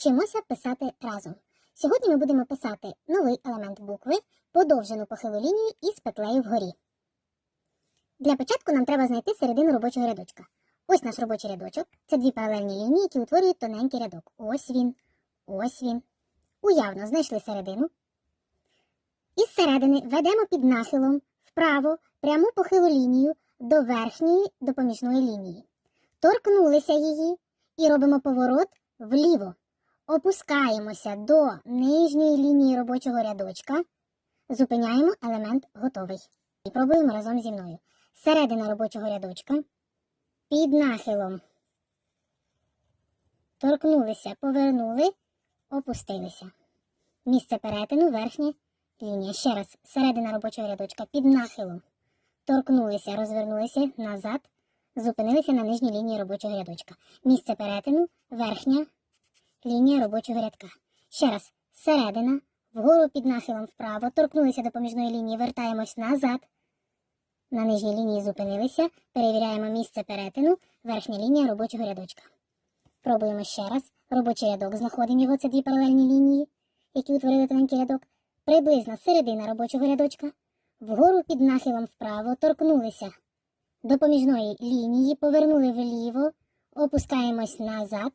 Вчимося писати разом. Сьогодні ми будемо писати новий елемент букви, подовжену похилу лінію із петлею вгорі. Для початку нам треба знайти середину робочого рядочка. Ось наш робочий рядочок. Це дві паралельні лінії, які утворюють тоненький рядок. Ось він, ось він. Уявно знайшли середину. Із середини ведемо під нахилом вправо пряму похилу лінію до верхньої допоміжної лінії. Торкнулися її і робимо поворот вліво. Опускаємося до нижньої лінії робочого рядочка. Зупиняємо елемент готовий. І пробуємо разом зі мною. Середина робочого рядочка. Під нахилом. Торкнулися, повернули, опустилися. Місце перетину верхня лінія. Ще раз. Середина робочого рядочка під нахилом. Торкнулися, розвернулися назад. Зупинилися на нижній лінії робочого рядочка. Місце перетину верхня лінія робочого рядка. Ще раз. Середина. Вгору під нахилом вправо. Торкнулися до поміжної лінії. Вертаємось назад. На нижній лінії зупинилися. Перевіряємо місце перетину. Верхня лінія робочого рядочка. Пробуємо ще раз. Робочий рядок. Знаходимо його. Це дві паралельні лінії, які утворили тоненький рядок. Приблизно середина робочого рядочка. Вгору під нахилом вправо. Торкнулися до поміжної лінії. Повернули вліво. Опускаємось назад.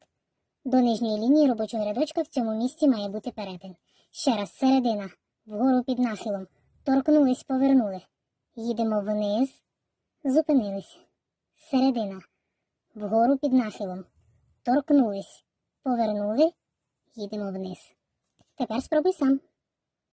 До нижньої лінії робочого рядочка в цьому місці має бути перетин. Ще раз середина. Вгору під нахилом. Торкнулись, повернули. Їдемо вниз. Зупинились. Середина. Вгору під нахилом. Торкнулись. Повернули. Їдемо вниз. Тепер спробуй сам.